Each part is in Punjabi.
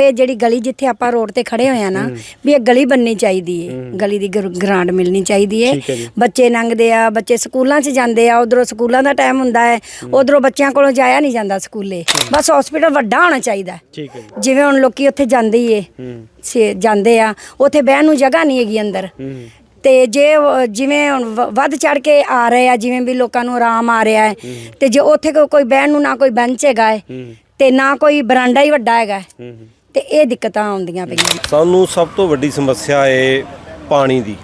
ਇਹ ਜਿਹੜੀ ਗਲੀ ਜਿੱਥੇ ਆਪਾਂ ਰੋਡ ਤੇ ਖੜੇ ਹੋਏ ਆ ਨਾ ਵੀ ਇਹ ਗਲੀ ਬੰਨੀ ਚਾਹੀਦੀ ਏ। ਗਲੀ ਦੀ ਗਰ- ਗਰਾਂਟ ਮਿਲਣੀ ਚਾਹੀਦੀ ਏ। ਬੱਚੇ ਲੰਘਦੇ ਆ ਬੱਚੇ ਸਕੂਲਾਂ 'ਚ ਜਾਂਦੇ ਆ ਉਧਰੋਂ ਸਕੂਲਾਂ ਦਾ ਟਾਈਮ ਹੁੰਦਾ ਹੈ। ਉਧਰੋਂ ਬੱਚਿਆਂ ਕੋਲੋਂ ਜਾਇਆ ਨਹੀਂ ਜਾਂਦਾ ਸਕੂਲੇ। ਬਸ ਹਸਪੀਟਲ ਵੱਡਾ ਹੋਣਾ ਚਾਹੀਦਾ। ਠੀਕ ਹੈ ਜਿਵੇਂ ਹੁਣ ਲੋਕੀ ਉੱਥੇ ਜਾਂਦੇ ਹੀ ਏ ਸੇ ਜਾਂਦੇ ਆ ਉੱਥੇ ਬਹਿਣ ਨੂੰ ਜਗ੍ਹਾ ਨਹੀਂ ਹੈਗੀ ਅੰਦਰ। ਤੇ ਜੇ ਜਿਵੇਂ ਹੁਣ ਵੱਧ ਚੜ ਕੇ ਆ ਰਹੇ ਆ ਜਿਵੇਂ ਵੀ ਲੋਕਾਂ ਨੂੰ ਆਰਾਮ ਆ ਰਿਹਾ ਹੈ। ਤੇ ਜੇ ਉੱਥੇ ਕੋਈ ਬਹਿਣ ਨੂੰ ਨਾ ਕੋਈ ਬੈਂਚ ਹੈਗਾ ਹੈ। ਤੇ ਨਾ ਕੋਈ ਬਰਾਂਡਾ ਹੀ ਵੱਡਾ ਹੈਗਾ ਹੂੰ। ਤੇ ਇਹ ਦਿੱਕਤਾਂ ਆਉਂਦੀਆਂ ਪਈਆਂ ਸਾਨੂੰ ਸਭ ਤੋਂ ਵੱਡੀ ਸਮੱਸਿਆ ਹੈ ਪਾਣੀ ਦੀ।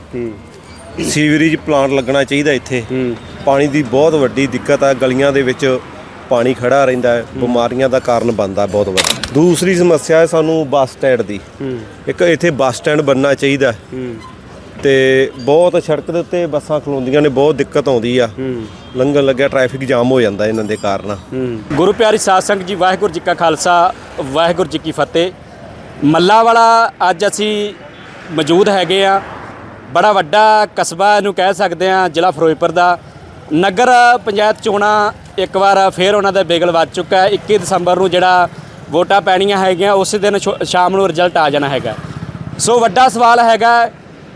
ਸੀਵਰੇਜ ਪਲਾਂਟ ਲੱਗਣਾ ਚਾਹੀਦਾ ਇੱਥੇ। ਹੂੰ। ਪਾਣੀ ਦੀ ਬਹੁਤ ਵੱਡੀ ਦਿੱਕਤ ਹੈ ਗਲੀਆਂ ਦੇ ਵਿੱਚ ਪਾਣੀ ਖੜਾ ਰਹਿੰਦਾ ਹੈ ਬਿਮਾਰੀਆਂ ਦਾ ਕਾਰਨ ਬਣਦਾ ਬਹੁਤ ਵੱਡਾ। ਦੂਸਰੀ ਸਮੱਸਿਆ ਹੈ ਸਾਨੂੰ ਬੱਸ ਸਟੈਂਡ ਦੀ। ਹੂੰ। ਇੱਕ ਇੱਥੇ ਬੱਸ ਸਟੈਂਡ ਬਣਨਾ ਚਾਹੀਦਾ ਹੈ। ਹੂੰ। ਤੇ ਬਹੁਤ ਸੜਕ ਦੇ ਉੱਤੇ ਬੱਸਾਂ ਖਲੋਂਦੀਆਂ ਨੇ ਬਹੁਤ ਦਿੱਕਤ ਆਉਂਦੀ ਆ। ਲੰਗਰ ਲੱਗਿਆ ਟ੍ਰੈਫਿਕ ਜਾਮ ਹੋ ਜਾਂਦਾ ਇਹਨਾਂ ਦੇ ਕਾਰਨ। ਗੁਰੂ ਪਿਆਰੀ ਸਾਧ ਸੰਗਤ ਜੀ, ਵਾਹਿਗੁਰੂ ਜੀ ਕਾ ਖਾਲਸਾ, ਵਾਹਿਗੁਰੂ ਜੀ ਕੀ ਫਤਿਹ। ਮੱਲਾ ਵਾਲਾ ਅੱਜ ਅਸੀਂ ਮੌਜੂਦ ਹੈਗੇ ਆ। ਬੜਾ ਵੱਡਾ ਕਸਬਾ ਇਹਨੂੰ ਕਹਿ ਸਕਦੇ ਆ, ਜ਼ਿਲ੍ਹਾ ਫਿਰੋਜ਼ਪੁਰ ਦਾ। ਨਗਰ ਪੰਚਾਇਤ ਚੋਣਾਂ ਇੱਕ ਵਾਰ ਫੇਰ ਉਹਨਾਂ ਦਾ ਬੇਗਲ ਵੱਜ ਚੁੱਕਾ ਹੈ। 21 ਦਸੰਬਰ ਨੂੰ ਜਿਹੜਾ ਵੋਟਾਂ ਪੈਣੀਆਂ ਹੈਗੀਆਂ, ਉਸੇ ਦਿਨ ਸ਼ੋ- ਸ਼ਾਮ ਨੂੰ ਰਿਜ਼ਲਟ ਆ ਜਾਣਾ ਹੈਗਾ। ਸੋ ਵੱਡਾ ਸਵਾਲ ਹੈਗਾ,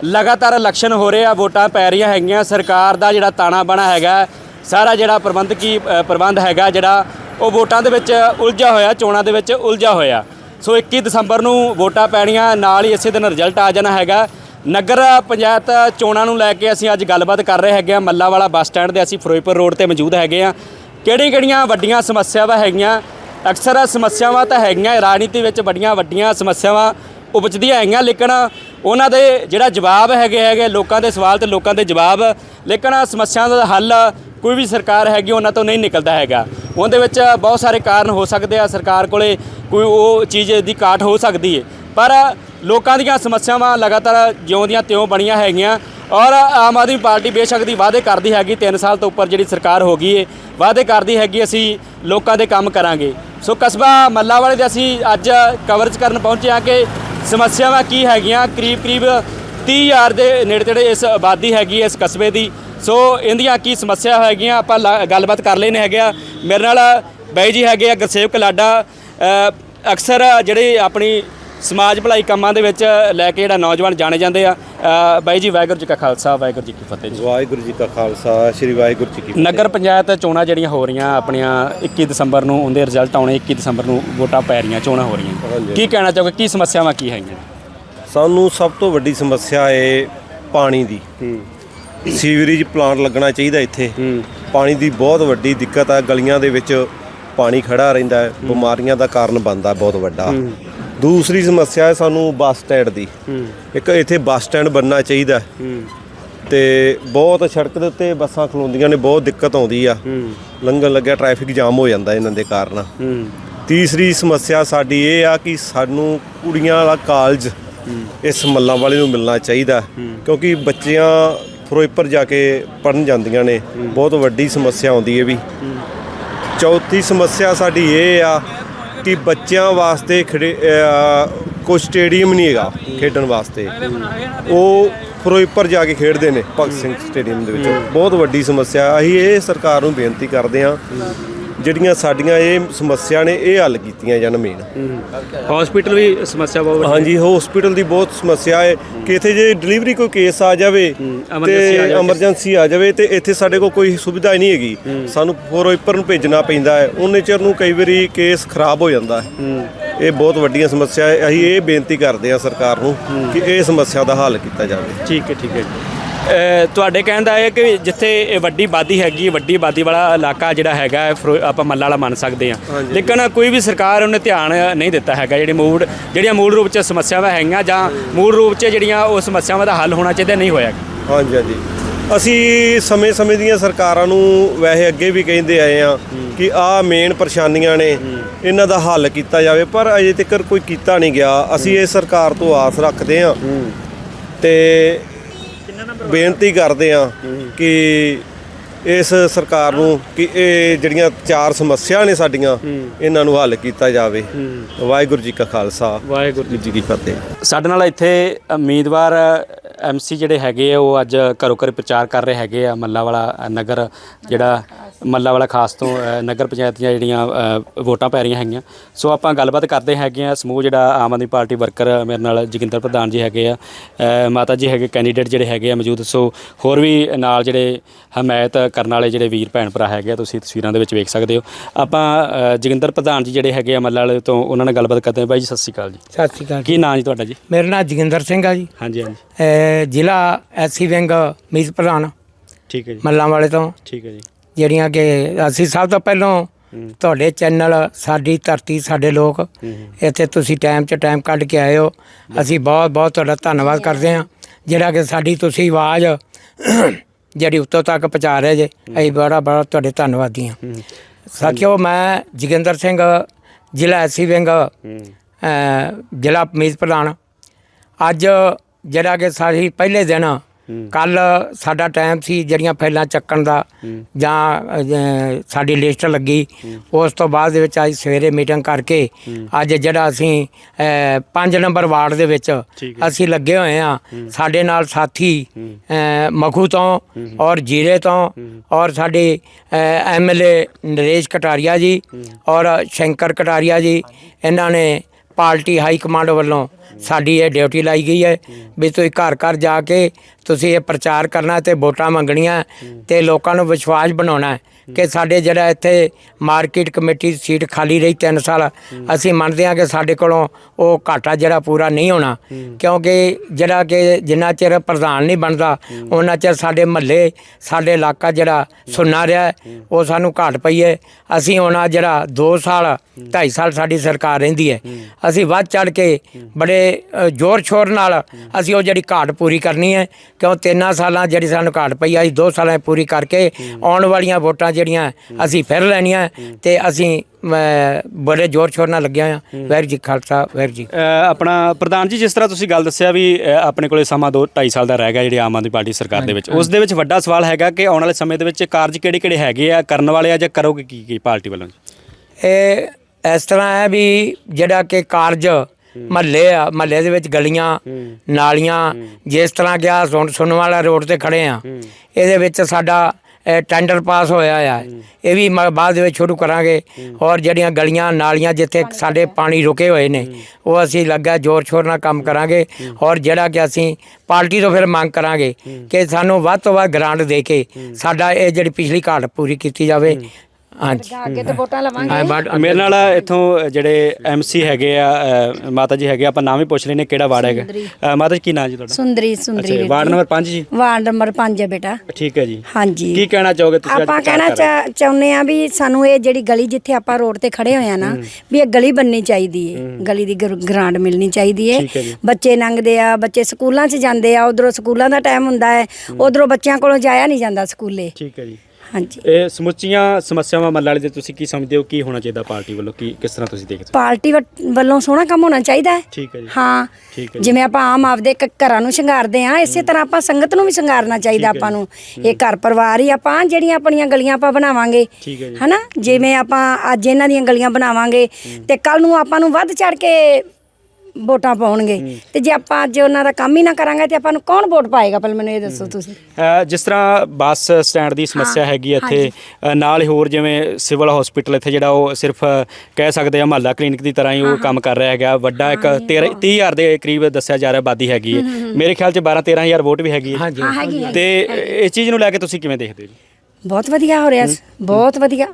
ਲਗਾਤਾਰ ਇਲੈਕਸ਼ਨ ਹੋ ਰਹੇ ਆ, ਵੋਟਾਂ ਪੈ ਰਹੀਆਂ ਹੈਗੀਆਂ। ਸਰਕਾਰ ਦਾ ਜਿਹੜਾ ਤਾਣਾ ਬਣਾ ਹੈਗਾ ਸਾਰਾ ਜਿਹੜਾ ਪ੍ਰਬੰਧਕੀ ਪ੍ਰਬੰਧ ਹੈਗਾ ਜਿਹੜਾ, ਉਹ ਵੋਟਾਂ ਦੇ ਵਿੱਚ ਉਲਝਿਆ ਹੋਇਆ, ਚੋਣਾਂ ਦੇ ਵਿੱਚ ਉਲਝਿਆ ਹੋਇਆ। ਸੋ 21 ਦਸੰਬਰ ਨੂੰ ਵੋਟਾਂ ਪੈਣੀਆਂ, ਨਾਲ ਹੀ ਇਸੇ ਦਿਨ ਰਿਜ਼ਲਟ ਆ ਜਾਣਾ ਹੈਗਾ। ਨਗਰ ਪੰਚਾਇਤ ਚੋਣਾਂ ਨੂੰ ਲੈ ਕੇ ਅਸੀਂ ਅੱਜ ਗੱਲਬਾਤ ਕਰ ਰਹੇ ਹੈਗੇ ਆ ਮੱਲਾਵਾਲਾ ਬੱਸ ਸਟੈਂਡ ਦੇ ਅਸੀਂ ਫਿਰੋਜ਼ਪੁਰ ਰੋਡ ਤੇ ਮੌਜੂਦ ਹੈਗੇ ਆ ਕਿਹੜੀਆਂ ਕਿਹੜੀਆਂ ਵੱਡੀਆਂ ਸਮੱਸਿਆਵਾਂ ਹੈਗੀਆਂ? ਅਕਸਰ ਸਮੱਸਿਆਵਾਂ ਤਾਂ ਹੈਗੀਆਂ, ਰਾਜਨੀਤੀ ਵਿੱਚ ਵੱਡੀਆਂ ਵੱਡੀਆਂ ਸਮੱਸਿਆਵਾਂ ਉਪਜਦੀਆਂ ਹੈਗੀਆਂ, ਲੇਕਿਨ ਉਹਨਾਂ ਦੇ ਜਿਹੜਾ ਜਵਾਬ ਹੈਗੇ ਹੈਗੇ, ਲੋਕਾਂ ਦੇ ਸਵਾਲ ਤੇ ਲੋਕਾਂ ਦੇ ਜਵਾਬ, ਲੇਕਿਨ ਸਮੱਸਿਆ ਦਾ ਹੱਲ ਕੋਈ ਵੀ ਸਰਕਾਰ ਹੈਗੀ, ਉਹਨਾਂ ਤੋਂ ਨਹੀਂ ਨਿਕਲਦਾ ਹੈਗਾ। ਉਹਦੇ ਵਿੱਚ ਬਹੁਤ ਸਾਰੇ ਕਾਰਨ ਹੋ ਸਕਦੇ ਆ, ਸਰਕਾਰ ਕੋਲੇ ਕੋਈ ਉਹ ਚੀਜ਼ ਦੀ ਘਾਟ ਹੋ ਸਕਦੀ ਹੈ ਪਰ ਲੋਕਾਂ ਦੀਆਂ ਸਮੱਸਿਆਵਾਂ ਲਗਾਤਾਰ ਜਿਉਂ ਦੀਆਂ ਤਿਉਂ ਬਣੀਆਂ ਹੈਗੀਆਂ ਔਰ ਆਮ ਆਦਮੀ ਪਾਰਟੀ ਬੇਸ਼ੱਕ ਦੀ ਵਾਅਦੇ ਕਰਦੀ ਹੈਗੀ 3 ਸਾਲ ਤੋਂ ਉੱਪਰ ਜਿਹੜੀ ਸਰਕਾਰ ਹੋ ਗਈ ਹੈ ਵਾਅਦੇ ਕਰਦੀ ਹੈਗੀ, ਅਸੀਂ ਲੋਕਾਂ ਦੇ ਕੰਮ ਕਰਾਂਗੇ। ਸੋ ਕਸਬਾ ਮੱਲਾ ਵਾਲੇ ਦੇ ਅਸੀਂ ਅੱਜ ਕਵਰੇਜ ਕਰਨ ਪਹੁੰਚੇ ਹਾਂ ਕਿ ਸਮੱਸਿਆਵਾਂ ਕੀ ਹੈਗੀਆਂ? ਕਰੀਬ ਕਰੀਬ 30000 ਦੇ ਨੇੜੇ ਤੇੜੇ ਇਸ ਆਬਾਦੀ ਹੈਗੀ ਇਸ ਕਸਬੇ ਦੀ। ਸੋ ਇਹਦੀਆਂ ਕੀ ਸਮੱਸਿਆ ਹੈਗੀਆਂ? ਆਪਾਂ ਲਾ- ਗੱਲਬਾਤ ਕਰ ਲੈਣੇ ਹੈਗੇ ਆ ਮੇਰੇ ਨਾਲ ਬਾਈ ਜੀ ਹੈਗੇ ਆ ਗੁਰਸੇਵਕ ਲਾਡਾ। ਅਕਸਰ ਜਿਹੜੇ ਆਪਣੀ ਸਮਾਜ ਭਲਾਈ ਕੰਮਾਂ ਦੇ ਵਿੱਚ ਲੈ ਕੇ ਜਿਹੜਾ ਨੌਜਵਾਨ ਜਾਣੇ ਜਾਂਦੇ ਆ। ਅ, ਬਾਈ ਜੀ ਵਾਹਿਗੁਰੂ ਜੀ ਕਾ ਖਾਲਸਾ ਵਾਹਿਗੁਰੂ ਜੀ ਕੀ ਫਤਿਹ ਜੀ। ਵਾਹਿਗੁਰੂ ਜੀ ਕਾ ਖਾਲਸਾ ਸ੍ਰੀ ਵਾਹਿਗੁਰੂ ਜੀ ਕੀ ਫਤਿਹ। ਨਗਰ ਪੰਚਾਇਤ ਚੋਣਾਂ ਜਿਹੜੀਆਂ ਹੋ ਰਹੀਆਂ ਆਪਣੀਆਂ 21 ਦਸੰਬਰ ਨੂੰ ਉਹਦੇ ਰਿਜ਼ਲਟ ਆਉਣੇ 21 ਦਸੰਬਰ ਨੂੰ ਵੋਟਾਂ ਪੈ ਰਹੀਆਂ ਚੋਣਾਂ ਹੋ ਰਹੀਆਂ। ਹਾਂਜੀ। ਕੀ ਕਹਿਣਾ ਚਾਹੋਗੇ? ਕੀ ਸਮੱਸਿਆਵਾਂ ਕੀ ਹੈਗੀਆਂ? ਸਾਨੂੰ ਸਭ ਤੋਂ ਵੱਡੀ ਸਮੱਸਿਆ ਹੈ ਪਾਣੀ ਦੀ। ਸੀਵਰੇਜ ਪਲਾਂਟ ਲੱਗਣਾ ਚਾਹੀਦਾ ਇੱਥੇ। ਹੂੰ। ਪਾਣੀ ਦੀ ਬਹੁਤ ਵੱਡੀ ਦਿੱਕਤ ਹੈ ਗਲੀਆਂ ਦੇ ਵਿੱਚ ਪਾਣੀ ਖੜਾ ਰਹਿੰਦਾ ਹੈ। ਬਿਮਾਰੀਆਂ ਦਾ ਕਾਰਨ ਬਣਦਾ ਬਹੁਤ ਵੱਡਾ। ਦੂਸਰੀ ਸਮੱਸਿਆ ਹੈ ਸਾਨੂੰ ਬੱਸ ਸਟੈਂਡ ਦੀ। ਇੱਕ ਇੱਥੇ ਬੱਸ ਸਟੈਂਡ ਬਣਨਾ ਚਾਹੀਦਾ ਤੇ ਬਹੁਤ ਸੜਕ ਦੇ ਉੱਤੇ ਬੱਸਾਂ ਖਲੋਂਦੀਆਂ ਨੇ ਬਹੁਤ ਦਿੱਕਤ ਆਉਂਦੀ ਆ। ਲੰਘਣ ਲੱਗਿਆ ਟ੍ਰੈਫਿਕ ਜਾਮ ਹੋ ਜਾਂਦਾ ਇਹਨਾਂ ਦੇ ਕਾਰਨ। ਤੀਸਰੀ ਸਮੱਸਿਆ ਸਾਡੀ ਇਹ ਆ ਕਿ ਸਾਨੂੰ ਕੁੜੀਆਂ ਵਾਲਾ ਕਾਲਜ ਇਸ ਮੱਲਾਂ ਵਾਲੇ ਨੂੰ ਮਿਲਣਾ ਚਾਹੀਦਾ ਕਿਉਂਕਿ ਬੱਚੀਆਂ ਫਿਰੋਜ਼ਪੁਰ ਜਾ ਕੇ ਪੜਨ ਜਾਂਦੀਆਂ ਨੇ। ਬਹੁਤ ਵੱਡੀ ਸਮੱਸਿਆ ਆਉਂਦੀ ਹੈ ਵੀ। ਚੌਥੀ ਸਮੱਸਿਆ ਸਾਡੀ ਇਹ ਆ ਕਿ ਬੱਚਿਆਂ ਵਾਸਤੇ ਖੜੇ ਕੋਈ ਸਟੇਡੀਅਮ ਨਹੀਂ ਹੈਗਾ ਖੇਡਣ ਵਾਸਤੇ। ਉਹ ਫਿਰੋਜ਼ਪੁਰ ਜਾ ਕੇ ਖੇਡਦੇ ਨੇ ਭਗਤ ਸਿੰਘ ਸਟੇਡੀਅਮ ਦੇ ਵਿੱਚ। ਬਹੁਤ ਵੱਡੀ ਸਮੱਸਿਆ। ਅਸੀਂ ਇਹ ਸਰਕਾਰ ਨੂੰ ਬੇਨਤੀ ਕਰਦੇ ਹਾਂ ਜਿਹੜੀਆਂ ਸਾਡੀਆਂ ਇਹ ਸਮੱਸਿਆ ਨੇ ਇਹ ਹੱਲ ਕੀਤੀਆਂ ਜਾਣ ਮੇਨ ਹਸਪੀਟਲ ਵੀ ਸਮੱਸਿਆ ਬਹੁਤ ਹਾਂਜੀ ਹਸਪੀਟਲ ਦੀ ਬਹੁਤ ਸਮੱਸਿਆ ਹੈ। ਕਿ ਇੱਥੇ ਜੇ ਡਿਲੀਵਰੀ ਕੋਈ ਕੇਸ ਆ ਜਾਵੇ ਤੇ। ਐਮਰਜੈਂਸੀ ਆ ਜਾਵੇ। ਤੇ ਇੱਥੇ ਸਾਡੇ ਕੋਲ ਕੋਈ ਸੁਵਿਧਾ ਹੀ ਨਹੀਂ ਹੈਗੀ। ਸਾਨੂੰ ਫਿਰੋਜ਼ਪੁਰ ਨੂੰ ਭੇਜਣਾ ਪੈਂਦਾ ਹੈ। ਉਹਨੇ ਚਿਰ ਨੂੰ ਕਈ ਵਾਰੀ ਕੇਸ ਖਰਾਬ ਹੋ ਜਾਂਦਾ ਹੈ। ਇਹ ਬਹੁਤ ਵੱਡੀਆਂ ਸਮੱਸਿਆ ਹੈ। ਅਸੀਂ ਇਹ ਬੇਨਤੀ ਕਰਦੇ ਹਾਂ ਸਰਕਾਰ ਨੂੰ ਕਿ ਇਹ ਸਮੱਸਿਆ ਦਾ ਹੱਲ ਕੀਤਾ ਜਾਵੇ। ਠੀਕ ਹੈ ਠੀਕ ਹੈ। ਤੁਹਾਡੇ ਕਹਿਣ ਦਾ ਹੈ ਕਿ ਜਿੱਥੇ ਇਹ ਵੱਡੀ ਆਬਾਦੀ ਹੈਗੀ ਵੱਡੀ ਆਬਾਦੀ ਵਾਲਾ ਇਲਾਕਾ ਜਿਹੜਾ ਹੈਗਾ ਆਪਾਂ ਮੱਲਾ ਵਾਲਾ ਮੰਨ ਸਕਦੇ ਹਾਂ। ਲੇਕਿਨ ਕੋਈ ਵੀ ਸਰਕਾਰ ਉਹਨੇ ਧਿਆਨ ਨਹੀਂ ਦਿੱਤਾ ਹੈਗਾ ਜਿਹੜੇ ਮੂਲ ਜਿਹੜੀਆਂ ਮੂਲ ਰੂਪ 'ਚ ਸਮੱਸਿਆਵਾਂ ਹੈਗੀਆਂ ਜਾਂ ਮੂਲ ਰੂਪ 'ਚ ਜਿਹੜੀਆਂ ਉਹ ਸਮੱਸਿਆਵਾਂ ਦਾ ਹੱਲ ਹੋਣਾ ਚਾਹੀਦਾ ਨਹੀਂ ਹੋਇਆ। ਹਾਂਜੀ ਹਾਂਜੀ। ਅਸੀਂ ਸਮੇਂ-ਸਮੇਂ ਦੀਆਂ ਸਰਕਾਰਾਂ ਨੂੰ ਵੈਸੇ ਅੱਗੇ ਵੀ ਕਹਿੰਦੇ ਆਏ ਆ ਕਿ ਆਹ ਮੇਨ ਪਰੇਸ਼ਾਨੀਆਂ ਨੇ ਇਹਨਾਂ ਦਾ ਹੱਲ ਕੀਤਾ ਜਾਵੇ ਪਰ ਅਜੇ ਤੱਕ ਕੋਈ ਕੀਤਾ ਨਹੀਂ ਗਿਆ। ਅਸੀਂ ਇਹ ਸਰਕਾਰ ਤੋਂ ਆਸ ਰੱਖਦੇ ਆ ਤੇ ਬੇਨਤੀ ਕਰਦੇ ਆ ਕਿ ਇਸ ਸਰਕਾਰ ਨੂੰ ਕਿ ਇਹ ਜਿਹੜੀਆਂ ਚਾਰ ਸਮੱਸਿਆ ਨੇ ਸਾਡੀਆਂ ਇਹਨਾਂ ਨੂੰ ਹੱਲ ਕੀਤਾ ਜਾਵੇ। ਵਾਹਿਗੁਰੂ ਜੀ ਕਾ ਖਾਲਸਾ। ਵਾਹਿਗੁਰੂ ਜੀ ਕੀ ਫਤਿਹ। ਸਾਡੇ ਨਾਲ ਇੱਥੇ ਉਮੀਦਵਾਰ ਐਮਸੀ ਜਿਹੜੇ ਹੈਗੇ ਆ ਉਹ ਅੱਜ ਘਰੋ ਘਰ ਪ੍ਰਚਾਰ ਕਰ ਰਹੇ ਹੈਗੇ ਆ ਮੱਲਾ ਵਾਲਾ ਨਗਰ ਜਿਹੜਾ ਮੱਲਾ ਵਾਲਾ ਖਾਸ ਤੋਂ ਨਗਰ ਪੰਚਾਇਤ ਦੀਆਂ ਜਿਹੜੀਆਂ ਵੋਟਾਂ ਪੈ ਰਹੀਆਂ ਹੈਗੀਆਂ। ਸੋ ਆਪਾਂ ਗੱਲਬਾਤ ਕਰਦੇ ਹੈਗੇ ਆ ਸਮੂਹ ਜਿਹੜਾ ਆਮ ਆਦਮੀ ਪਾਰਟੀ ਵਰਕਰ ਮੇਰੇ ਨਾਲ ਜੋਗਿੰਦਰ ਪ੍ਰਧਾਨ ਜੀ ਹੈਗੇ ਆ ਮਾਤਾ ਜੀ ਹੈਗੇ ਕੈਂਡੀਡੇਟ ਜਿਹੜੇ ਹੈਗੇ ਆ ਮੌਜੂਦ। ਸੋ ਹੋਰ ਵੀ ਨਾਲ ਜਿਹੜੇ ਹਮਾਇਤ ਕਰਨ ਵਾਲੇ ਜਿਹੜੇ ਵੀਰ ਭੈਣ ਭਰਾ ਹੈਗੇ ਆ ਤੁਸੀਂ ਤਸਵੀਰਾਂ ਦੇ ਵਿੱਚ ਵੇਖ ਸਕਦੇ ਹੋ। ਆਪਾਂ ਅ, ਜੋਗਿੰਦਰ ਪ੍ਰਧਾਨ ਜੀ ਜਿਹੜੇ ਹੈਗੇ ਆ ਮੱਲਾ ਵਾਲੇ ਤੋਂ ਉਹਨਾਂ ਨਾਲ ਗੱਲਬਾਤ ਕਰਦੇ ਹਾਂ। ਬਾਈ ਜੀ ਸਤਿ ਸ਼੍ਰੀ ਅਕਾਲ ਜੀ। ਸਤਿ ਸ਼੍ਰੀ ਅਕਾਲ ਕੀ ਨਾਂ ਜੀ ਤੁਹਾਡਾ ਜੀ? ਮੇਰਾ ਨਾਮ ਜੋਗਿੰਦਰ ਸਿੰਘ ਆ ਜੀ। ਹਾਂਜੀ ਹਾਂਜੀ। ਅਹ ਜ਼ਿਲ੍ਹਾ ਐਸਸੀ ਵਿੰਗ ਮੀਤ ਪ੍ਰਧਾਨ। ਠੀਕ ਹੈ ਜੀ। ਮੱਲਾਂ ਵਾਲੇ ਤੋਂ। ਠੀਕ ਹੈ ਜੀ। ਜਿਹੜੀਆਂ ਕਿ ਅਸੀਂ ਸਭ ਤੋਂ ਪਹਿਲਾਂ ਤੁਹਾਡੇ ਚੈਨਲ ਸਾਡੀ ਧਰਤੀ ਸਾਡੇ ਲੋਕ ਇੱਥੇ ਤੁਸੀਂ ਟਾਈਮ 'ਚ ਟਾਈਮ ਕੱਢ ਕੇ ਆਏ ਹੋ। ਅਸੀਂ ਬਹੁਤ ਬਹੁਤ ਤੁਹਾਡਾ ਧੰਨਵਾਦ ਕਰਦੇ ਹਾਂ। ਜਿਹੜਾ ਕਿ ਸਾਡੀ ਤੁਸੀਂ ਆਵਾਜ਼ ਜਿਹੜੀ ਉੱਤੋਂ ਤੱਕ ਪਹੁੰਚਾ ਰਹੇ ਜੇ ਅਸੀਂ ਬੜਾ ਬੜਾ ਤੁਹਾਡੇ ਧੰਨਵਾਦੀ ਹਾਂ। ਸਾਥੀਓ ਮੈਂ ਜੋਗਿੰਦਰ ਸਿੰਘ ਜ਼ਿਲ੍ਹਾ ਐਸਸੀ ਵਿੰਗ ਜ਼ਿਲ੍ਹਾ ਮੀਤ ਪ੍ਰਧਾਨ। ਅੱਜ ਜਿਹੜਾ ਕਿ ਸਾਡੀ ਪਹਿਲੇ ਦਿਨ ਕੱਲ ਸਾਡਾ ਟਾਈਮ ਸੀ ਜਿਹੜੀਆਂ ਫਾਈਲਾਂ ਚੱਕਣ ਦਾ ਜਾਂ ਸਾਡੀ ਲਿਸਟ ਲੱਗੀ। ਉਸ ਤੋਂ ਬਾਅਦ ਦੇ ਵਿੱਚ ਅੱਜ ਸਵੇਰੇ ਮੀਟਿੰਗ ਕਰਕੇ ਅੱਜ ਜਿਹੜਾ ਅਸੀਂ 5 ਨੰਬਰ ਵਾਰਡ ਦੇ ਵਿੱਚ ਅਸੀਂ ਲੱਗੇ ਹੋਏ ਆ ਸਾਡੇ ਨਾਲ ਸਾਥੀ ਮਖੂ ਤੋਂ ਔਰ ਜੀਰੇ ਤੋਂ ਔਰ ਸਾਡੇ ਐਮਐਲਏ ਨਰੇਸ਼ ਕਟਾਰੀਆ ਜੀ ਔਰ ਸ਼ੰਕਰ ਕਟਾਰੀਆ ਜੀ। ਇਹਨਾਂ ਨੇ ਪਾਰਟੀ ਹਾਈ ਕਮਾਂਡ ਵੱਲੋਂ ਸਾਡੀ ਇਹ ਡਿਊਟੀ ਲਾਈ ਗਈ ਹੈ ਵੀ ਤੁਸੀਂ ਘਰ ਘਰ ਜਾ ਕੇ ਤੁਸੀਂ ਇਹ ਪ੍ਰਚਾਰ ਕਰਨਾ ਤੇ ਵੋਟਾਂ ਮੰਗਣੀਆਂ ਤੇ ਲੋਕਾਂ ਨੂੰ ਵਿਸ਼ਵਾਸ ਬਣਾਉਣਾ ਕਿ ਸਾਡੇ ਜਿਹੜਾ ਇੱਥੇ ਮਾਰਕੀਟ ਕਮੇਟੀ ਸੀਟ ਖਾਲੀ ਰਹੀ 3 ਸਾਲ, ਅਸੀਂ ਮੰਨਦੇ ਹਾਂ ਕਿ ਸਾਡੇ ਕੋਲੋਂ ਉਹ ਘਾਟਾ ਜਿਹੜਾ ਪੂਰਾ ਨਹੀਂ ਹੋਣਾ। ਕਿਉਂਕਿ ਜਿਹੜਾ ਕਿ ਜਿੰਨਾ ਚਿਰ ਪ੍ਰਧਾਨ ਨਹੀਂ ਬਣਦਾ, ਉਹਨਾਂ ਚਿਰ ਸਾਡੇ ਮਹੱਲੇ, ਸਾਡੇ ਇਲਾਕਾ ਜਿਹੜਾ ਸੁਣਨਾ ਰਿਹਾ, ਉਹ ਸਾਨੂੰ ਘਾਟ ਪਈ ਹੈ ਅਸੀਂ ਹੁਣ ਆਹ ਜਿਹੜਾ 2 ਸਾਲ 2.5 ਸਾਲ ਸਾਡੀ ਸਰਕਾਰ ਰਹਿੰਦੀ ਹੈ ਅਸੀਂ ਵੱਧ ਚੜ ਕੇ ਬੜੇ ਜ਼ੋਰ ਸ਼ੋਰ ਨਾਲ ਅਸੀਂ ਉਹ ਜਿਹੜੀ ਘਾਟ ਪੂਰੀ ਕਰਨੀ ਹੈ ਕਿਉਂ ਤਿੰਨਾਂ ਸਾਲਾਂ ਜਿਹੜੀ ਸਾਨੂੰ ਘਾਟ ਪਈ ਆ ਅਸੀਂ 2 ਸਾਲਾਂ ਪੂਰੀ ਕਰਕੇ ਆਉਣ ਵਾਲੀਆਂ ਵੋਟਾਂ ਜਿਹੜੀਆਂ ਅਸੀਂ ਫਿਰ ਲੈਣੀਆਂ ਤੇ ਅਸੀਂ ਬੜੇ ਜ਼ੋਰ ਸ਼ੋਰ ਨਾਲ ਲੱਗਿਆ ਆ ਵੈਰ ਜੀ ਖਾਲਸਾ ਵੈਰ ਜੀ ਆਪਣਾ ਪ੍ਰਧਾਨ ਜੀ ਜਿਸ ਤਰ੍ਹਾਂ ਤੁਸੀਂ ਗੱਲ ਦੱਸਿਆ ਵੀ ਆਪਣੇ ਕੋਲੇ ਸਮਾਂ 2 2.5 ਸਾਲ ਦਾ ਰਹਿ ਗਿਆ ਜਿਹੜੀ ਆਮ ਆਦਮੀ ਪਾਰਟੀ ਸਰਕਾਰ ਦੇ ਵਿੱਚ। ਉਸ ਦੇ ਵਿੱਚ ਵੱਡਾ ਸਵਾਲ ਹੈਗਾ ਕਿ ਆਉਣ ਵਾਲੇ ਸਮੇਂ ਦੇ ਵਿੱਚ ਕਾਰਜ ਕਿਹੜੇ ਕਿਹੜੇ ਹੈਗੇ ਆ ਕਰਨ ਵਾਲੇ ਆ ਜਾਂ ਕਰੋਗੇ ਕੀ ਕੀ ਪਾਰਟੀ ਵੱਲੋਂ ਇਹ ਇਸ ਤਰ੍ਹਾਂ ਹੈ ਵੀ ਜਿਹੜਾ ਕਿ ਕਾਰਜ ਮਹੱਲੇ ਆ ਮਹੱਲੇ ਦੇ ਵਿੱਚ ਗਲੀਆਂ ਨਾਲੀਆਂ ਜਿਸ ਤਰ੍ਹਾਂ ਕਿ ਆ ਸੁਣ ਸੁਣਨ ਵਾਲਾ ਰੋਡ ਤੇ ਖੜੇ ਆ। ਇਹਦੇ ਵਿੱਚ ਸਾਡਾ ਟੈਂਡਰ ਪਾਸ ਹੋਇਆ ਆ। ਇਹ ਵੀ ਮ- ਬਾਅਦ ਦੇ ਵਿੱਚ ਸ਼ੁਰੂ ਕਰਾਂਗੇ। ਔਰ ਜਿਹੜੀਆਂ ਗਲੀਆਂ, ਨਾਲੀਆਂ ਜਿੱਥੇ ਸਾਡੇ ਪਾਣੀ ਰੁਕੇ ਹੋਏ ਨੇ, ਉਹ ਅਸੀਂ ਲੱਗਾ ਜ਼ੋਰ ਸ਼ੋਰ ਨਾਲ ਕੰਮ ਕਰਾਂਗੇ। ਔਰ ਜਿਹੜਾ ਕਿ ਅਸੀਂ ਪਾਰਟੀ ਤੋਂ ਫਿਰ ਮੰਗ ਕਰਾਂਗੇ ਕਿ ਸਾਨੂੰ ਵੱਧ ਤੋਂ ਵੱਧ ਗ੍ਰਾਂਟ ਦੇ ਕੇ ਸਾਡਾ ਇਹ ਜਿਹੜੀ ਪਿਛਲੀ ਘਾਟ ਪੂਰੀ ਕੀਤੀ ਜਾਵੇ। ਹਾਂਜੀ ਅੱਗੇ ਤੇ ਵੋਟਾਂ ਲਵਾਂਗੇ। ਮੇਰੇ ਨਾਲ ਇੱਥੋਂ ਜਿਹੜੇ ਐਮਸੀ ਹੈਗੇ ਆ ਅ, ਮਾਤਾ ਜੀ ਹੈਗੇ ਆ, ਆਪਾਂ ਨਾਮ ਵੀ ਪੁੱਛ ਲੈਨੇ ਕਿਹੜਾ ਵਾਰਡ ਹੈਗਾ? ਅ, ਮਾਤਾ ਜੀ ਕੀ ਨਾਮ ਜੀ ਤੁਹਾਡਾ? ਸੁੰਦਰੀ ਸੁੰਦਰੀ ਅੱਛਾ ਵਾਰਡ ਨੰਬਰ 5 ਜੀ? ਵਾਰਡ ਨੰਬਰ 5 ਹੈ ਬੇਟਾ। ਠੀਕ ਹੈ ਜੀ। ਹਾਂਜੀ। ਕੀ ਕਹਿਣਾ ਚਾਹੋਗੇ ਤੁਸੀਂ ਅੱਜ ਆਪਾਂ ਕਹਿਣਾ? ਚਾ- ਚਾਹੁੰਦੇ ਆ ਵੀ ਸਾਨੂੰ ਇਹ ਜਿਹੜੀ ਗਲੀ ਜਿੱਥੇ ਆਪਾਂ ਰੋਡ ਤੇ ਖੜੇ ਹੋਏ ਆ ਨਾ ਵੀ ਇਹ ਗਲੀ ਬੰਨੀ ਚਾਹੀਦੀ ਏ ਗਲੀ ਦੀ ਗਰ- ਗਰਾਂਟ ਮਿਲਣੀ ਚਾਹੀਦੀ ਏ ਠੀਕ ਹੈ ਜੀ। ਬੱਚੇ ਲੰਘਦੇ ਆ ਬੱਚੇ ਸਕੂਲਾਂ 'ਚ ਜਾਂਦੇ ਆ ਉਧਰੋਂ ਸਕੂਲਾਂ ਦਾ ਟਾਈਮ ਹੁੰਦਾ ਹੈ। ਉਧਰੋਂ ਬੱਚਿਆਂ ਕੋਲੋਂ ਜਾਇਆ ਨਹੀਂ ਜਾਂਦਾ ਸਕੂਲੇ। ਠੀਕ ਹੈ ਜੀ। ਹਾਂਜੀ। ਇਹ ਸਮੁੱਚੀਆਂ ਸਮੱਸਿਆਵਾਂ ਮੱਲਾ ਵਾਲੇ ਦੇ ਤੁਸੀਂ ਕੀ ਸਮਝਦੇ ਹੋ? ਕੀ ਹੋਣਾ ਚਾਹੀਦਾ ਪਾਰਟੀ ਵੱਲੋਂ? ਕੀ ਕਿਸ ਤਰ੍ਹਾਂ ਤੁਸੀਂ ਦੇਖਦੇ ਹੋ? ਪਾਰਟੀ ਵੱ- ਵੱਲੋਂ ਸੋਹਣਾ ਕੰਮ ਹੋਣਾ ਚਾਹੀਦਾ ਹੈ। ਠੀਕ ਹੈ ਜੀ। ਹਾਂ। ਠੀਕ ਹੈ ਜੀ। ਜਿਵੇਂ ਆਪਾਂ ਆਮ ਆਪਦੇ ਕ- ਘਰਾਂ ਨੂੰ ਸ਼ਿੰਗਾਰਦੇ ਆ ਇਸੇ ਤਰ੍ਹਾਂ ਆਪਾਂ ਸੰਗਤ ਨੂੰ ਵੀ ਸ਼ਿੰਗਾਰਨਾ ਚਾਹੀਦਾ ਆਪਾਂ ਨੂੰ। ਇਹ ਘਰ ਪਰਿਵਾਰ ਹੀ ਆਪਾਂ ਜਿਹੜੀਆਂ ਆਪਣੀਆਂ ਗਲੀਆਂ ਆਪਾਂ ਬਣਾਵਾਂਗੇ। ਠੀਕ ਹੈ ਜੀ। ਹਨਾ? ਜਿਵੇਂ ਆਪਾਂ ਅੱਜ ਇਹਨਾਂ ਦੀਆਂ ਗਲੀਆਂ ਬਣਾਵਾਂਗੇ ਤੇ ਕੱਲ ਨੂੰ ਆਪਾਂ ਨੂੰ ਵੱਧ ਚੜ ਕੇ ਵੋਟਾਂ ਪਾਉਣਗੇ। ਤੇ ਜੇ ਆਪਾਂ ਅੱਜ ਉਹਨਾਂ ਦਾ ਕੰਮ ਹੀ ਨਾ ਕਰਾਂਗੇ ਤੇ ਆਪਾਂ ਨੂੰ ਕੌਣ ਵੋਟ ਪਾਏਗਾ? ਪਹਿਲਾਂ ਮੈਨੂੰ ਇਹ ਦੱਸੋ ਤੁਸੀਂ। ਜਿਸ ਤਰ੍ਹਾਂ ਬੱਸ ਸਟੈਂਡ ਦੀ ਸਮੱਸਿਆ ਹੈਗੀ ਇੱਥੇ ਨਾਲ ਹੀ ਹੋਰ ਜਿਵੇਂ ਸਿਵਲ ਹਸਪੀਟਲ ਇੱਥੇ ਜਿਹੜਾ ਉਹ ਸਿਰਫ ਕਹਿ ਸਕਦੇ ਆ ਮਹੱਲਾ ਕਲੀਨਿਕ ਦੀ ਤਰ੍ਹਾਂ ਹੀ ਉਹ ਕੰਮ ਕਰ ਰਿਹਾ ਹੈਗਾ। ਵੱਡਾ ਇੱਕ 13 30000 ਦੇ ਕਰੀਬ ਦੱਸਿਆ ਜਾ ਰਿਹਾ ਆਬਾਦੀ ਹੈਗੀ ਹੈ। ਮੇਰੇ ਖਿਆਲ 'ਚ 12 13000 ਵੋਟ ਵੀ ਹੈਗੀ ਹੈ। ਤੇ ਇਸ ਚੀਜ਼ ਨੂੰ ਲੈ ਕੇ ਤੁਸੀਂ ਕਿਵੇਂ ਦੇਖਦੇ ਹੋ ਜੀ? ਬਹੁਤ ਵਧੀਆ ਹੋ ਰਿਹਾ ਬਹੁਤ ਵਧੀਆ।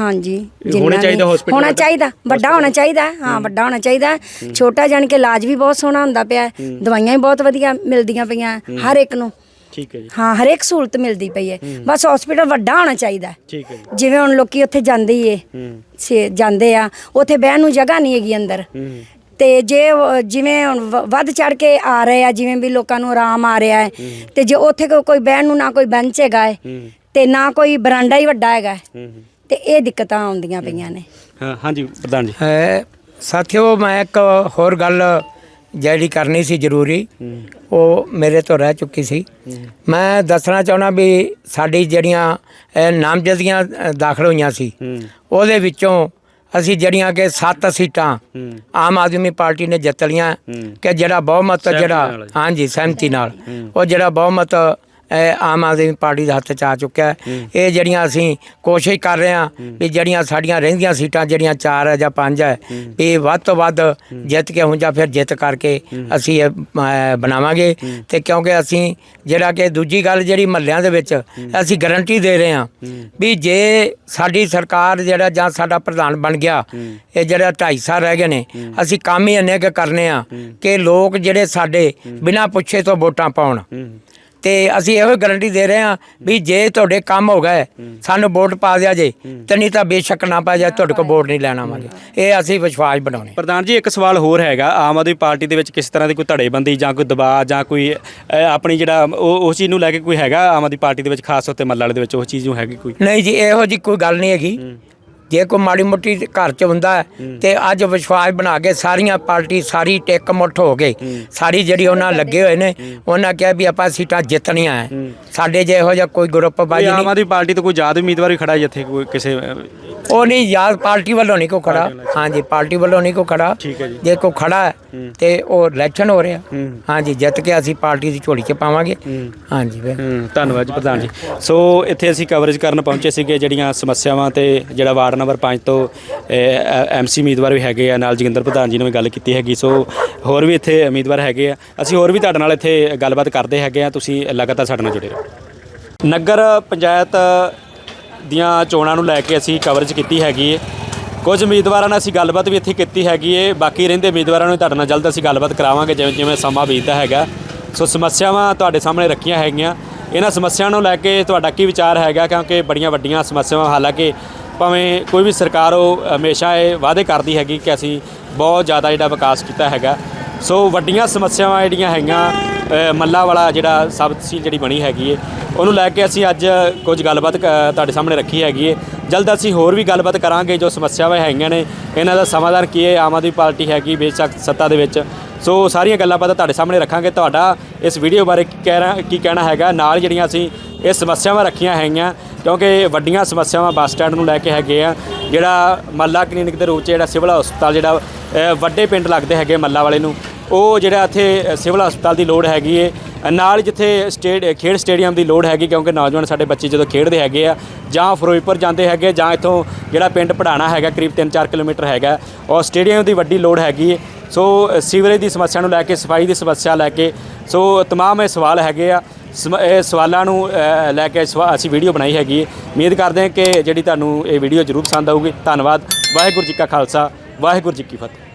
ਹਾਂਜੀ ਹੋਣਾ ਚਾਹੀਦਾ hospital ਹੋਣਾ ਵੱਡਾ? ਚਾਹੀਦਾ ਵੱਡਾ ਹੋਣਾ ਚਾਹੀਦਾ ਹੈ, ਹਾਂ। ਵੱਡਾ ਹੋਣਾ ਚਾਹੀਦਾ। ਹੈ। ਛੋਟਾ ਜਾਣ ਕੇ ਇਲਾਜ ਵੀ ਬਹੁਤ ਸੋਹਣਾ ਹੁੰਦਾ ਪਿਆ। ਹੈ। ਦਵਾਈਆਂ ਵੀ ਬਹੁਤ ਵਧੀਆ ਮਿਲਦੀਆਂ ਪਈਆਂ ਹਰ ਇੱਕ ਨੂੰ। ਠੀਕ ਹੈ ਜੀ। ਹਾਂ ਹਰ ਇੱਕ ਸਹੂਲਤ ਮਿਲਦੀ ਪਈ ਹੈ। ਬਸ ਹਸਪੀਟਲ ਵੱਡਾ ਹੋਣਾ ਚਾਹੀਦਾ। ਹੈ। ਠੀਕ ਹੈ ਜੀ। ਜਿਵੇਂ ਹੁਣ ਲੋਕੀ ਉੱਥੇ ਜਾਂਦੇ ਹੀ ਏ ਹੂੰ। ਸੇ ਜਾਂਦੇ ਆ। ਉੱਥੇ ਬਹਿਣ ਨੂੰ ਜਗ੍ਹਾ ਨਹੀਂ ਹੈਗੀ ਅੰਦਰ। ਹੂੰ। ਤੇ ਜੇ ਉਹ ਜਿਵੇਂ ਹੁਣ ਵ- ਵੱਧ ਚੜ ਕੇ ਆ ਰਹੇ ਆ ਜਿਵੇਂ ਵੀ ਲੋਕਾਂ ਨੂੰ ਆਰਾਮ ਆ ਰਿਹਾ ਹੈ। ਤੇ ਜੇ ਉੱਥੇ ਕੋ- ਕੋਈ ਬਹਿਣ ਨੂੰ ਨਾ ਕੋਈ ਬੈਂਚ ਹੈਗਾ ਹੈ ਹੂੰ। ਤੇ ਨਾ ਕੋਈ ਬਰਾਂਡਾ ਹੀ ਵੱਡਾ ਹੈਗਾ। ਹੈ। ਤੇ ਇਹ ਦਿੱਕਤਾਂ ਆਉਂਦੀਆਂ ਪਈਆਂ ਨੇ। ਹਾਂ ਹਾਂਜੀ ਪ੍ਰਧਾਨ ਜੀ। ਹੈ ਸਾਥੀਓ ਮੈਂ ਇੱਕ ਹੋਰ ਗੱਲ ਜਿਹੜੀ ਕਰਨੀ ਸੀ ਜ਼ਰੂਰੀ ਉਹ ਮੇਰੇ ਤੋਂ ਰਹਿ ਚੁੱਕੀ ਸੀ। ਮੈਂ ਦੱਸਣਾ ਚਾਹੁੰਦਾ ਵੀ ਸਾਡੀ ਜਿਹੜੀਆਂ ਨਾਮਜ਼ਦਗੀਆਂ ਦਾਖਲ ਹੋਈਆਂ ਸੀ ਉਹਦੇ ਵਿੱਚੋਂ ਅਸੀਂ ਜਿਹੜੀਆਂ ਕਿ 7 ਸੀਟਾਂ ਆਮ ਆਦਮੀ ਪਾਰਟੀ ਨੇ ਜਿੱਤ ਲਈਆਂ ਕਿ ਜਿਹੜਾ ਬਹੁਮਤ ਜਿਹੜਾ ਹਾਂਜੀ ਸਹਿਮਤੀ ਨਾਲ। ਉਹ ਜਿਹੜਾ ਬਹੁਮਤ ਇਹ ਆਮ ਆਦਮੀ ਪਾਰਟੀ ਦੇ ਹੱਥ ਚ ਆ ਚੁੱਕਿਆ ਹੈ। ਇਹ ਜਿਹੜੀਆਂ ਅਸੀਂ ਕੋਸ਼ਿਸ਼ ਕਰ ਰਹੇ ਹਾਂ ਵੀ ਜਿਹੜੀਆਂ ਸਾਡੀਆਂ ਰਹਿੰਦੀਆਂ ਸੀਟਾਂ ਜਿਹੜੀਆਂ 4 ਹੈ ਜਾਂ 5 ਹੈ ਵੀ ਵੱਧ ਤੋਂ ਵੱਧ ਜਿੱਤ ਕੇ ਹੁਣ ਜਾਂ ਫਿਰ ਜਿੱਤ ਕਰਕੇ ਅਸੀਂ ਇਹ ਅਹ, ਬਣਾਵਾਂਗੇ। ਤੇ ਕਿਉਂਕਿ ਅਸੀਂ ਜਿਹੜਾ ਕਿ ਦੂਜੀ ਗੱਲ ਜਿਹੜੀ ਮਹੱਲਿਆਂ ਦੇ ਵਿੱਚ ਅਸੀਂ ਗਾਰੰਟੀ ਦੇ ਰਹੇ ਹਾਂ ਵੀ ਜੇ ਸਾਡੀ ਸਰਕਾਰ ਜਿਹੜਾ ਜਾਂ ਸਾਡਾ ਪ੍ਰਧਾਨ ਬਣ ਗਿਆ ਇਹ ਜਿਹੜਾ 2.5 ਸਾਲ ਰਹਿ ਗਏ ਨੇ ਅਸੀਂ ਕੰਮ ਹੀ ਇੰਨੇ ਕੁ ਕਰਨੇ ਆ ਕਿ ਲੋਕ ਜਿਹੜੇ ਸਾਡੇ ਬਿਨਾਂ ਪੁੱਛੇ ਤੋਂ ਵੋਟਾਂ ਪਾਉਣ। ਤੇ ਅਸੀਂ ਇਹੋ ਗਾਰੰਟੀ ਦੇ ਰਹੇ ਹਾਂ ਵੀ ਜੇ ਤੁਹਾਡੇ ਕੰਮ ਹੋ ਗਏ ਸਾਨੂੰ ਵੋਟ ਪਾ ਦਿਆ ਜੇ ਤੇ ਨਹੀਂ ਤਾਂ ਬੇਸ਼ੱਕ ਨਾ ਪਾ ਜਾ ਤੁਹਾਡੇ ਕੋਲ ਵੋਟ ਨਹੀਂ ਲੈਣਾ ਆਵਾਂਗੇ। ਇਹ ਅਸੀਂ ਵਿਸ਼ਵਾਸ ਬਣਾਉਣੇ ਪ੍ਰਧਾਨ ਜੀ ਇੱਕ ਸਵਾਲ ਹੋਰ ਹੈਗਾ। ਆਮ ਆਦਮੀ ਪਾਰਟੀ ਦੇ ਵਿੱਚ ਕਿਸ ਤਰ੍ਹਾਂ ਦੀ ਕੋਈ ਧੜੇਬੰਦੀ ਜਾਂ ਕੋਈ ਦਬਾਅ ਜਾਂ ਕੋਈ ਆਪਣੀ ਜਿਹੜਾ ਉਹ ਉਸ ਚੀਜ਼ ਨੂੰ ਲੈ ਕੇ ਕੋਈ ਹੈਗਾ ਆਮ ਆਦਮੀ ਪਾਰਟੀ ਦੇ ਵਿੱਚ ਖਾਸ ਉੱਤੇ ਮੱਲਾ ਵਾਲੇ ਦੇ ਵਿੱਚ ਉਹ ਚੀਜ਼ ਨੂੰ ਹੈਗੀ ਕੋਈ? ਨਹੀਂ ਜੀ ਇਹੋ ਜੀ ਕੋਈ ਗੱਲ ਨਹੀਂ ਹੈਗੀ। ਜੇ ਕੋਈ ਮਾੜੀ ਮੋਟੀ ਘਰ ਚ ਹੁੰਦਾ ਹੈ, ਤੇ ਅੱਜ ਵਿਸ਼ਵਾਸ ਬਣਾ ਕੇ ਸਾਰੀਆਂ ਪਾਰਟੀ ਸਾਰੀ ਟਿੱਕ ਮੁੱਠ ਹੋ ਗਏ ਸਾਰੀ ਜਿਹੜੀ ਉਹਨਾਂ ਲੱਗੇ ਹੋਏ ਨੇ ਉਹਨਾਂ ਕਿਹਾ ਵੀ ਆਪਾਂ ਸੀਟਾਂ ਜਿੱਤਣੀਆਂ ਹੈ। ਸਾਡੇ ਜੇ ਇਹੋ ਜਿਹਾ ਕੋਈ ਗਰੁੱਪ ਬਾਜੀ ਆਮ ਨਹੀਂ। ਆਦਮੀ ਪਾਰਟੀ ਤੋਂ ਕੋਈ ਯਾਦ ਉਮੀਦਵਾਰ ਵੀ ਖੜਾ ਜਿੱਥੇ ਕੋਈ ਕਿਸੇ ਉਹ ਨਹੀਂ ਯਾਦ ਪਾਰਟੀ ਵੱਲੋਂ ਨਹੀਂ ਕੋ ਖੜਾ। ਹਾਂਜੀ ਪਾਰਟੀ ਵੱਲੋਂ ਨਹੀਂ ਕੋ ਖੜਾ। ਠੀਕ ਹੈ ਜੀ। ਜੇ ਕੋ ਖੜਾ ਹੈ ਤੇ ਉਹ ਇਲੈਕਸ਼ਨ ਹੋ ਰਿਹਾ। ਹਾਂਜੀ ਜਿੱਤ ਕੇ ਅਸੀਂ ਪਾਰਟੀ ਦੀ ਝੋਲੀ 'ਚ ਪਾਵਾਂਗੇ। ਹਾਂਜੀ ਹੂੰ ਧੰਨਵਾਦ ਜੀ ਪ੍ਰਧਾਨ ਜੀ। ਸੋ ਇੱਥੇ ਅਸੀਂ ਕਵਰੇਜ ਕਰਨ ਪਹੁੰਚੇ ਸੀਗੇ ਜਿਹੜੀਆਂ ਸਮੱਸਿਆਵਾਂ ਤੇ ਜਿਹੜਾ ਵਾਰਡ ਨੰਬਰ 5 ਤੋਂ ਐਮਸੀ ਉਮੀਦਵਾਰ ਵੀ ਹੈਗੇ ਆ ਨਾਲ ਜੋਗਿੰਦਰ ਪ੍ਰਧਾਨ ਜੀ ਨੇ ਵੀ ਗੱਲ ਕੀਤੀ ਹੈਗੀ। ਸੋ ਹੋਰ ਵੀ ਇੱਥੇ ਉਮੀਦਵਾਰ ਹੈਗੇ ਆ। ਅਸੀਂ ਹੋਰ ਵੀ ਤੁਹਾਡੇ ਨਾਲ ਇੱਥੇ ਗੱਲਬਾਤ ਕਰਦੇ ਹੈਗੇ ਆ। ਤੁਸੀਂ ਲਗਾਤਾਰ ਸਾਡੇ ਨਾਲ ਜੁੜੇ ਰਹੋ। ਨਗਰ ਪੰਚਾਇਤ ਦੀਆਂ ਚੋਣਾਂ ਨੂੰ ਲੈ ਕੇ ਅਸੀਂ ਕਵਰੇਜ ਕੀਤੀ ਹੈਗੀ ਹੈ ਕੁਝ ਉਮੀਦਵਾਰਾਂ ਨਾਲ ਅਸੀਂ ਗੱਲਬਾਤ ਵੀ ਇੱਥੇ ਕੀਤੀ ਹੈਗੀ ਹੈ ਬਾਕੀ ਰਹਿੰਦੇ ਉਮੀਦਵਾਰਾਂ ਨੂੰ ਤੁਹਾਡੇ ਨਾਲ ਜਲਦ ਅਸੀਂ ਗੱਲਬਾਤ ਕਰਾਵਾਂਗੇ ਜਿਵੇਂ ਜਿਵੇਂ ਸਮਾਂ ਬੀਤਦਾ ਹੈਗਾ। ਸੋ ਸਮੱਸਿਆਵਾਂ ਤੁਹਾਡੇ ਸਾਹਮਣੇ ਰੱਖੀਆਂ ਹੈਗੀਆਂ। ਇਹਨਾਂ ਸਮੱਸਿਆਵਾਂ ਨੂੰ ਲੈ ਕੇ ਤੁਹਾਡਾ ਕੀ ਵਿਚਾਰ ਹੈਗਾ? ਕਿਉਂਕਿ ਬੜੀਆਂ ਵੱਡੀਆਂ ਸਮੱਸਿਆਵਾਂ ਹਾਲਾਂਕਿ ਭਾਵੇਂ ਕੋਈ ਵੀ ਸਰਕਾਰ ਉਹ ਹਮੇਸ਼ਾ ਇਹ ਵਾਅਦੇ ਕਰਦੀ ਹੈਗੀ ਕਿ ਅਸੀਂ ਬਹੁਤ ਜ਼ਿਆਦਾ ਜਿਹੜਾ ਵਿਕਾਸ ਕੀਤਾ ਹੈਗਾ। ਸੋ ਵੱਡੀਆਂ ਸਮੱਸਿਆਵਾਂ ਜਿਹੜੀਆਂ ਹੈਗੀਆਂ ਅ, ਮੱਲਾ ਵਾਲਾ ਜਿਹੜਾ ਸਬ ਤਹਿਸੀਲ ਜਿਹੜੀ ਬਣੀ ਹੈਗੀ ਏ ਉਹਨੂੰ ਲੈ ਕੇ ਅਸੀਂ ਅੱਜ ਕੁਝ ਗੱਲਬਾਤ ਕ- ਤੁਹਾਡੇ ਸਾਹਮਣੇ ਰੱਖੀ ਹੈਗੀ ਏ। ਜਲਦ ਅਸੀਂ ਹੋਰ ਵੀ ਗੱਲਬਾਤ ਕਰਾਂਗੇ ਜੋ ਸਮੱਸਿਆਵਾਂ ਹੈਗੀਆਂ ਨੇ। ਇਹਨਾਂ ਦਾ ਸਮਾਧਾਨ ਕੀ ਹੈ? ਆਮ ਆਦਮੀ ਪਾਰਟੀ ਹੈਗੀ ਬੇਸ਼ੱਕ ਸੱਤਾ ਦੇ ਵਿੱਚ। ਸੋ ਸਾਰੀਆਂ ਗੱਲਾਂ ਬਾਤਾਂ ਤੁਹਾਡੇ ਸਾਹਮਣੇ ਰੱਖਾਂਗੇ। ਤੁਹਾਡਾ ਇਸ ਵੀਡੀਓ ਬਾਰੇ ਕੀ ਕਹਿਣਾ ਕੀ ਕਹਿਣਾ ਹੈਗਾ? ਨਾਲ ਜਿਹੜੀਆਂ ਅਸੀਂ ਇਹ ਸਮੱਸਿਆਵਾਂ ਰੱਖੀਆਂ ਹੈਗੀਆਂ, ਕਿਉਂਕਿ ਵੱਡੀਆਂ ਸਮੱਸਿਆਵਾਂ ਬੱਸ ਸਟੈਂਡ ਨੂੰ ਲੈ ਕੇ ਹੈਗੇ ਆ। ਜਿਹੜਾ ਮੱਲਾ ਕਲੀਨਿਕ ਦੇ ਰੂਪ 'ਚ ਜਿਹੜਾ ਸਿਵਲ ਹਸਪਤਾਲ ਜਿਹੜਾ ਵੱਡੇ ਪਿੰਡ ਲੱਗਦੇ ਹੈਗੇ ਮੱਲਾ ਵਾਲੇ ਨੂੰ, ਉਹ ਜਿਹੜਾ ਇੱਥੇ ਸਿਵਲ ਹਸਪਤਾਲ ਦੀ ਲੋੜ ਹੈਗੀ ਏ। ਨਾਲ ਹੀ ਜਿੱਥੇ ਸਟੇਡ ਖੇਡ ਸਟੇਡੀਅਮ ਦੀ ਲੋੜ ਹੈਗੀ ਕਿਉਂਕਿ ਨੌਜਵਾਨ ਸਾਡੇ ਬੱਚੇ ਜਦੋਂ ਖੇਡਦੇ ਹੈਗੇ ਆ ਜਾਂ ਫਿਰੋਜ਼ਪੁਰ ਜਾਂਦੇ ਹੈਗੇ ਜਾਂ ਇੱਥੋਂ ਜਿਹੜਾ ਪਿੰਡ ਪੜਾਣਾ ਹੈਗਾ ਕਰੀਬ 3-4 ਕਿਲੋਮੀਟਰ ਹੈਗਾ ਉਹ ਸਟੇਡੀਅਮ ਦੀ ਵੱਡੀ ਲੋੜ ਹੈਗੀ ਏ ਸੋ ਅ, ਸੀਵਰੇਜ ਦੀ ਸਮੱਸਿਆ ਨੂੰ ਲੈ ਕੇ ਸਫਾਈ ਦੀ ਸਮੱਸਿਆ ਲੈ ਕੇ ਸੋ तमाम ਇਹ ਸਵਾਲ ਹੈਗੇ ਆ ਸਮ- ਇਹ ਸਵਾਲਾਂ ਨੂੰ ਅ, ਲੈ ਕੇ ਸਵਾ- ਅਸੀਂ ਵੀਡੀਓ ਬਣਾਈ ਹੈਗੀ ਹੈ ਉਮੀਦ ਕਰਦੇ ਹਾਂ ਕਿ ਜਿਹੜੀ ਤੁਹਾਨੂੰ ਇਹ ਵੀਡੀਓ ਜ਼ਰੂਰ ਪਸੰਦ ਆਊਗੀ ਧੰਨਵਾਦ ਵਾਹਿਗੁਰੂ ਜੀ ਕਾ ਖਾਲਸਾ ਵਾਹਿਗੁਰੂ ਜੀ ਕੀ ਫਤਿਹ